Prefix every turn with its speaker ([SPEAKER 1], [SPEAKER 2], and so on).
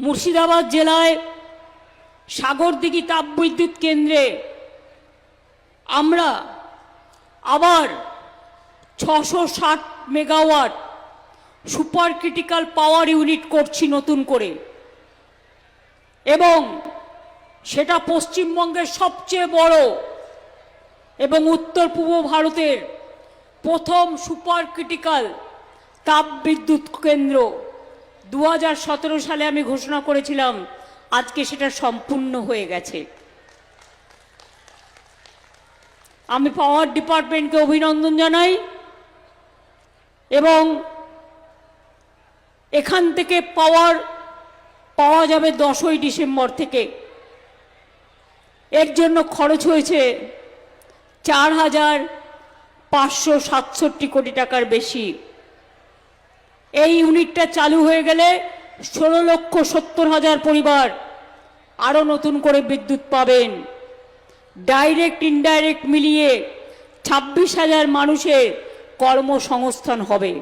[SPEAKER 1] মুর্শিদাবাদ জেলায় সাগরদিঘি তাপবিদ্যুৎ কেন্দ্রে আমরা আবার ছশো ষাট megawatt super critical power unit করছি নতুন করে। এবং সেটা পশ্চিমবঙ্গের সবচেয়ে বড় এবং উত্তর পূর্ব ভারতের প্রথম সুপার ক্রিটিক্যাল তাপবিদ্যুৎ কেন্দ্র। দু হাজার সতেরো সালে আমি ঘোষণা করেছিলাম, আজকে সেটা সম্পূর্ণ হয়ে গেছে। আমি পাওয়ার ডিপার্টমেন্টকে অভিনন্দন জানাই এবং এখান থেকে পাওয়ার পাওয়া যাবে দশই ডিসেম্বর থেকে। এর জন্য খরচ হয়েছে চার হাজার পাঁচশো সাতষট্টি কোটি টাকার বেশি। এই ইউনিটটা চালু হয়ে গেলে ষোলো লক্ষ সত্তর হাজার পরিবার আরও নতুন করে বিদ্যুৎ পাবেন। ডাইরেক্ট, ইনডাইরেক্ট মিলিয়ে ছাব্বিশ হাজার মানুষের কর্মসংস্থান হবে।